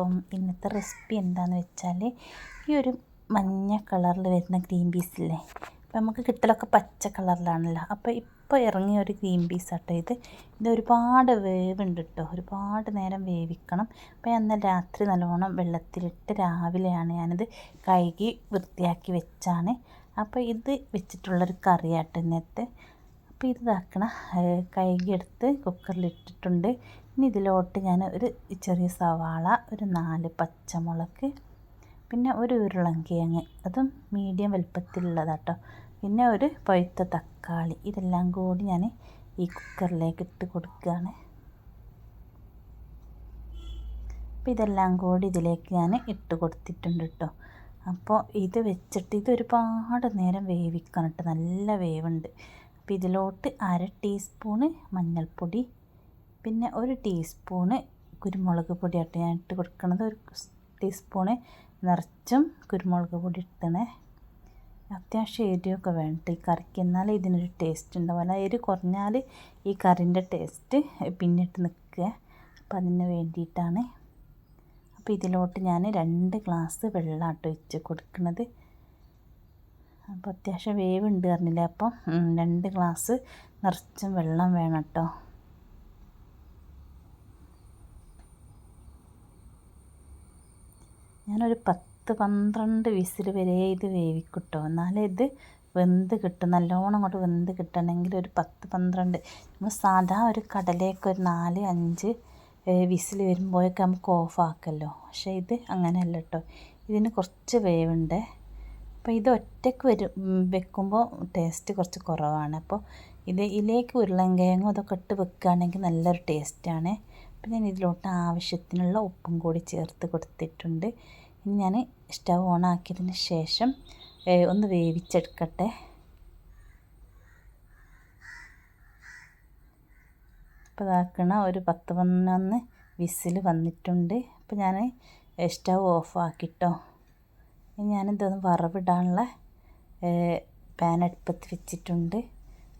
അലൈക്കും ഇന്നത്തെ റെസിപ്പി എന്താണെന്ന് വെച്ചാൽ ഈ ഒരു മഞ്ഞ കളറിൽ വരുന്ന ഗ്രീൻ പീസ് ഇല്ലേ? അപ്പം നമുക്ക് കിട്ടലൊക്കെ പച്ച കളറിലാണല്ലോ. അപ്പോൾ ഇപ്പോൾ ഇറങ്ങിയ ഒരു ഗ്രീൻ പീസ് ആട്ടോ ഇത്. ഇത് ഒരുപാട് വേവുണ്ട് കേട്ടോ ഒരുപാട് നേരം വേവിക്കണം. അപ്പോൾ ഞാൻ രാത്രി നല്ലോണം വെള്ളത്തിലിട്ട് രാവിലെയാണ് ഞാനിത് കഴുകി വൃത്തിയാക്കി വെച്ചാണ്. അപ്പോൾ ഇത് വെച്ചിട്ടുള്ളൊരു കറിയാട്ടോ ഇന്നത്തെ. അപ്പോൾ ഇത് ഇതാക്കണം കഴുകിയെടുത്ത് കുക്കറിലിട്ടിട്ടുണ്ട്. ഇനി ഇതിലോട്ട് ഞാൻ ഒരു ചെറിയ സവാള ഒരു നാല് പച്ചമുളക് പിന്നെ ഒരു ഉരുളങ്കിഴങ്ങ് അതും മീഡിയം വലുപ്പത്തിലുള്ളതാട്ടോ. പിന്നെ ഒരു പഴുത്ത തക്കാളി. ഇതെല്ലാം കൂടി ഞാൻ ഈ കുക്കറിലേക്ക് ഇട്ട് കൊടുക്കുകയാണ്. അപ്പോൾ ഇതെല്ലാം കൂടി ഇതിലേക്ക് ഞാൻ ഇട്ട് കൊടുത്തിട്ടുണ്ട് കേട്ടോ. അപ്പോൾ ഇത് വെച്ചിട്ട് ഇത് ഒരുപാട് നേരം വേവിക്കണം കേട്ടോ. നല്ല വേവുണ്ട്. അപ്പോൾ ഇതിലോട്ട് അര ടീസ്പൂണ് മഞ്ഞൾപ്പൊടി പിന്നെ ഒരു ടീസ്പൂണ് കുരുമുളക് പൊടിയാട്ടോ ഞാൻ ഇട്ട് കൊടുക്കുന്നത് ഒരു ടീസ്പൂണ് നിറച്ചും കുരുമുളക് പൊടി ഇട്ടണേ. അത്യാവശ്യം എരിവൊക്കെ വേണ്ട ഈ കറിക്ക്. എന്നാലേ ഇതിനൊരു ടേസ്റ്റ് ഉണ്ടാവില്ല എരി കുറഞ്ഞാൽ ഈ കറിന്റെ ടേസ്റ്റ് പിന്നിട്ട് നിൽക്കുക. അപ്പം അതിന് വേണ്ടിയിട്ടാണ്. അപ്പോൾ ഇതിലോട്ട് ഞാൻ രണ്ട് ഗ്ലാസ് വെള്ളമാട്ടോ വെച്ച് കൊടുക്കുന്നത് അപ്പോൾ അത്യാവശ്യം വേവ് ഉണ്ട് പറഞ്ഞില്ലേ? അപ്പം രണ്ട് ഗ്ലാസ് നിറച്ചും വെള്ളം വേണം കേട്ടോ ഞാനൊരു പത്ത് പന്ത്രണ്ട് വിസിൽ വരെ ഇത് വേവിക്കിട്ടോ. എന്നാലേ ഇത് വെന്ത് കിട്ടും. നല്ലോണം അങ്ങോട്ട് വെന്ത് കിട്ടണമെങ്കിൽ ഒരു പത്ത് പന്ത്രണ്ട്. നമ്മൾ സാധാ ഒരു കടലേക്ക് ഒരു നാല് അഞ്ച് വിസിൽ വരുമ്പോഴൊക്കെ നമുക്ക് ഓഫാക്കല്ലോ പക്ഷേ ഇത് അങ്ങനെയല്ല കേട്ടോ ഇതിന് കുറച്ച് വേവുണ്ട്. അപ്പോൾ ഇത് ഒറ്റയ്ക്ക് വരും വെക്കുമ്പോൾ ടേസ്റ്റ് കുറച്ച് കുറവാണ്. അപ്പോൾ ഇത് ഇതിലേക്ക് ഉരുളൻകിഴങ്ങും അതൊക്കെ ഇട്ട് വെക്കുകയാണെങ്കിൽ നല്ലൊരു ടേസ്റ്റാണ് അപ്പോൾ ഞാൻ ഇതിലോട്ട് ആവശ്യത്തിനുള്ള ഉപ്പും കൂടി ചേർത്ത് കൊടുത്തിട്ടുണ്ട്. ഇനി ഞാൻ സ്റ്റവ് ഓൺ ആക്കിയതിന് ശേഷം ഒന്ന് വേവിച്ചെടുക്കട്ടെ. അപ്പോൾ ഇതാക്കണ ഒരു പത്ത് പതിനൊന്ന് വിസിൽ വന്നിട്ടുണ്ട്. അപ്പോൾ ഞാൻ സ്റ്റവ് ഓഫ് ആക്കിട്ടോ. ഞാനിതൊന്ന് വറവിടാനുള്ള പാൻ അടുപ്പത്ത് വെച്ചിട്ടുണ്ട്.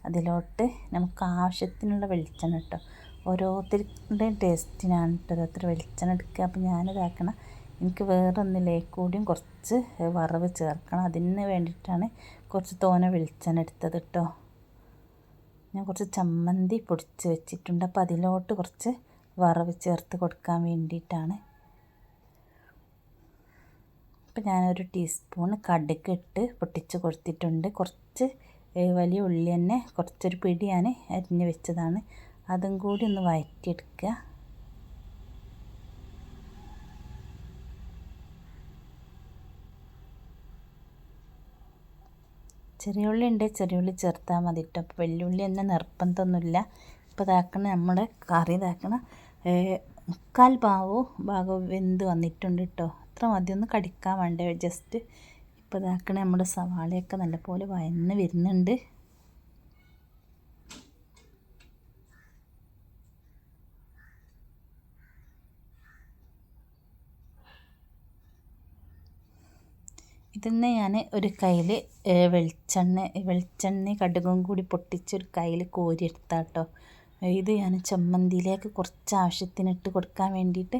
അതിലോട്ട് നമുക്ക് ആവശ്യത്തിനുള്ള വെളിച്ചെണ്ണ കേട്ടോ ഓരോരുത്തരുടെയും ടേസ്റ്റിനാണ് കേട്ടോ ഓരോരുത്തർ വെളിച്ചെണ്ണ എടുക്കുക. അപ്പോൾ ഞാനിതാക്കണം എനിക്ക് വേറെ ഒന്നിലേക്ക് കൂടിയും കുറച്ച് വറവ് ചേർക്കണം. അതിന് വേണ്ടിയിട്ടാണ് കുറച്ച് തോന വെളിച്ചെണ്ണ എടുത്തത് കേട്ടോ ഞാൻ കുറച്ച് ചമ്മന്തി പൊടിച്ച് വെച്ചിട്ടുണ്ട്. അപ്പോൾ അതിലോട്ട് കുറച്ച് വറവ് ചേർത്ത് കൊടുക്കാൻ വേണ്ടിയിട്ടാണ് അപ്പോൾ ഞാനൊരു ടീസ്പൂൺ കടുക് ഇട്ട് പൊട്ടിച്ച് കൊടുത്തിട്ടുണ്ട്. കുറച്ച് വലിയ ഉള്ളി തന്നെ കുറച്ചൊരു പിടി ഞാൻ അരിഞ്ഞ് വെച്ചതാണ്. അതും കൂടി ഒന്ന് വഴറ്റിയെടുക്കുക ചെറിയ ഉള്ളി ഉണ്ട്. ചെറിയ ഉള്ളി ചേർത്താൽ മതി കേട്ടോ അപ്പോൾ വെല്ലുള്ളി തന്നെ നിർബന്ധമൊന്നുമില്ല. ഇപ്പോൾ ഇതാക്കണ നമ്മുടെ കറി ഇതാക്കണ മുക്കാൽ ഭാവവും ഭാഗവും വെന്ത് വന്നിട്ടുണ്ട് കേട്ടോ അത്ര മതി ഒന്ന് കടിക്കാൻ വേണ്ട. ജസ്റ്റ് ഇപ്പോൾ ഇതാക്കണ നമ്മുടെ സവാളയൊക്കെ നല്ലപോലെ വയന്ന് വരുന്നുണ്ട്. ഇതിന്ന് ഞാൻ ഒരു കയ്യിൽ വെളിച്ചെണ്ണ വെളിച്ചെണ്ണ കടുകും കൂടി പൊട്ടിച്ചൊരു കയ്യിൽ കോരിയെടുത്താട്ടോ ഇത് ഞാൻ ചമ്മന്തിയിലേക്ക് കുറച്ച് ആവശ്യത്തിനിട്ട് കൊടുക്കാൻ വേണ്ടിയിട്ട്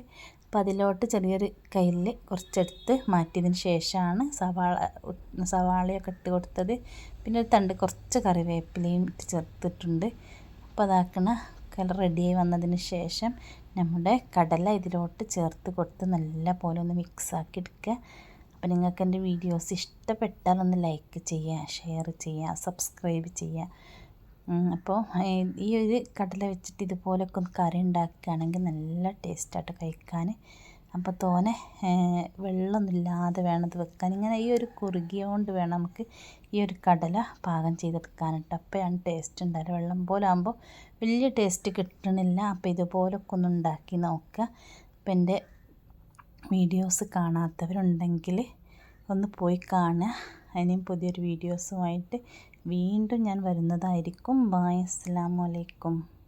അപ്പം അതിലോട്ട് ചെറിയൊരു കയ്യിൽ കുറച്ചെടുത്ത് മാറ്റിയതിന് ശേഷമാണ് സവാള സവാളയൊക്കെ ഇട്ട് കൊടുത്തത്. പിന്നെ ഒരു തണ്ട് കുറച്ച് കറിവേപ്പിലയും ഇട്ട് ചേർത്തിട്ടുണ്ട്. അപ്പോൾ അതാക്കണ കളർ റെഡിയായി വന്നതിന് ശേഷം നമ്മുടെ കടല ഇതിലോട്ട് ചേർത്ത് കൊടുത്ത് നല്ല പോലെ ഒന്ന് മിക്സാക്കി എടുക്കുക. അപ്പോൾ നിങ്ങൾക്ക് എന്റെ വീഡിയോസ് ഇഷ്ടപ്പെട്ടാൽ ഒന്ന് ലൈക്ക് ചെയ്യുക ഷെയർ ചെയ്യുക സബ്സ്ക്രൈബ് ചെയ്യുക. അപ്പോൾ ഈ ഒരു കടല വെച്ചിട്ട് ഇതുപോലൊക്കെ ഒന്ന് കറി ഉണ്ടാക്കുകയാണെങ്കിൽ നല്ല ടേസ്റ്റായിട്ട് കഴിക്കാൻ. അപ്പോൾ തോനെ വെള്ളമൊന്നുമില്ലാതെ വേണം വെക്കാൻ. ഇങ്ങനെ ഈ ഒരു കുറുകിയ കൊണ്ട് വേണം നമുക്ക് ഈ ഒരു കടല പാകം ചെയ്തെടുക്കാനിട്ട് അപ്പോഴാണ് ടേസ്റ്റ് ഉണ്ടായത് വെള്ളം പോലെ ആകുമ്പോൾ വലിയ ടേസ്റ്റ് കിട്ടണില്ല. അപ്പോൾ ഇതുപോലൊക്കെ ഒന്ന് ഉണ്ടാക്കി നോക്കുക. അപ്പോൾ എന്റെ വീഡിയോസ് കാണാത്തവരുണ്ടെങ്കിൽ ഒന്ന് പോയി കാണുക. അതിനെയും പുതിയൊരു വീഡിയോസുമായിട്ട് വീണ്ടും ഞാൻ വരുന്നതായിരിക്കും. ബായ്. അസ്സാമലൈക്കും